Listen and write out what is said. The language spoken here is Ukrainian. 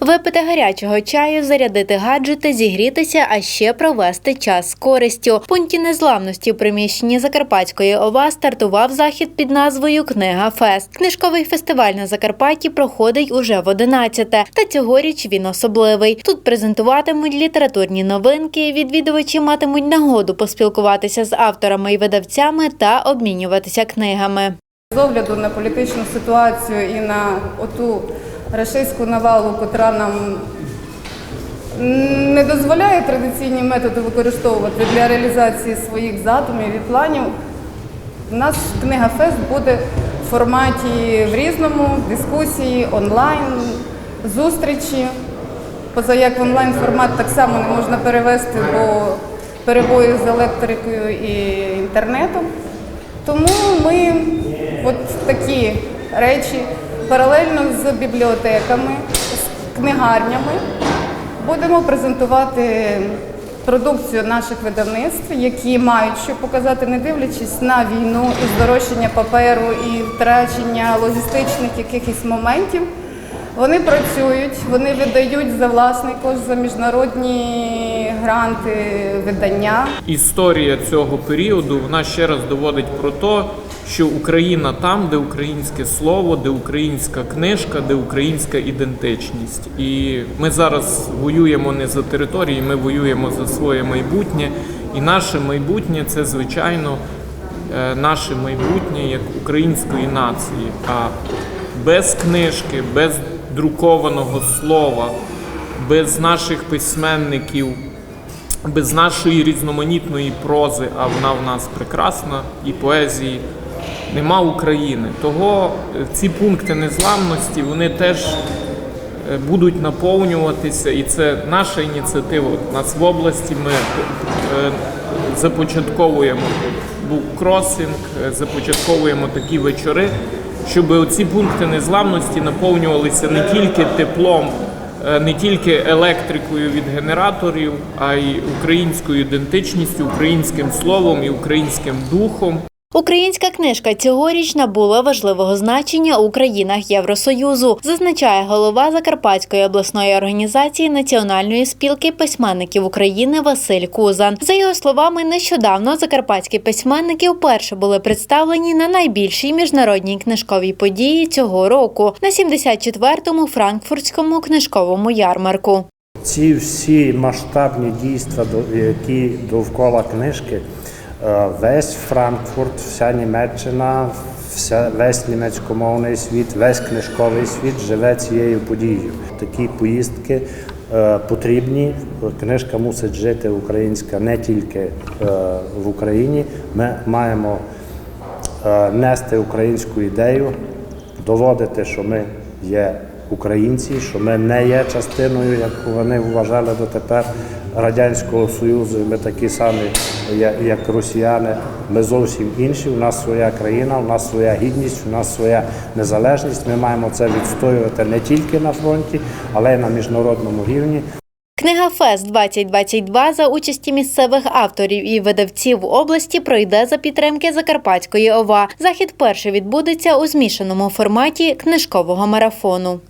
Випити гарячого чаю, зарядити гаджети, зігрітися, а ще провести час з користю. В пункті незламності в приміщенні Закарпатської ОВА стартував захід під назвою Книга Фест. Книжковий фестиваль на Закарпатті проходить уже в 11-те, Та цьогоріч він особливий. Тут презентуватимуть літературні новинки. Відвідувачі матимуть нагоду поспілкуватися з авторами і видавцями та обмінюватися книгами. З огляду на політичну ситуацію і на оту рашистську навалу, котра нам не дозволяє традиційні методи використовувати для реалізації своїх задумів і планів, у нас книга Фест буде в форматі в різному, дискусії, онлайн, зустрічі. Поза як онлайн формат так само не можна перевести, бо перебої з електрикою і інтернетом. Тому ми от такі речі паралельно з бібліотеками, з книгарнями будемо презентувати продукцію наших видавництв, які мають що показати, не дивлячись на війну і здорожчання паперу і втрачення логістичних якихось моментів. Вони працюють, вони видають за власний кошт, за міжнародні гранти видання. Історія цього періоду вона ще раз доводить про те, що Україна там, де українське слово, де українська книжка, де українська ідентичність. І ми зараз воюємо не за території, ми воюємо за своє майбутнє. І наше майбутнє це звичайно е, наше майбутнє як української нації. А без книжки, без друкованого слова, без наших письменників, без нашої різноманітної прози, а вона в нас прекрасна, і поезії, нема України. Того е, ці пункти незламності вони теж е, будуть наповнюватися, і це наша ініціатива. У нас в області ми е, започатковуємо буккросинг, започатковуємо такі вечори, щоб оці пункти незламності наповнювалися не тільки теплом, е, не тільки електрикою від генераторів, а й українською ідентичністю, українським словом і українським духом. Українська книжка цьогоріч набула важливого значення у країнах Євросоюзу, зазначає голова Закарпатської обласної організації Національної спілки письменників України Василь Кузан. За його словами, нещодавно закарпатські письменники вперше були представлені на найбільшій міжнародній книжковій події цього року на 74-му франкфуртському книжковому ярмарку. Ці всі масштабні дійства, які довкола книжки, весь Франкфурт, вся Німеччина, вся, весь німецькомовний світ, весь книжковий світ живе цією подією. Такі поїздки е, потрібні. Книжка мусить жити українська не тільки е, в Україні. Ми маємо е, нести українську ідею, доводити, що ми є українці, що ми не є частиною, як вони вважали дотепер Радянського Союзу. Ми такі самі, як росіяни. Ми зовсім інші. У нас своя країна, у нас своя гідність, у нас своя незалежність. Ми маємо це відстоювати не тільки на фронті, але й на міжнародному рівні. Книга Фест 2022 за участі місцевих авторів і видавців області пройде за підтримки Закарпатської ОВА. Захід перший відбудеться у змішаному форматі книжкового марафону.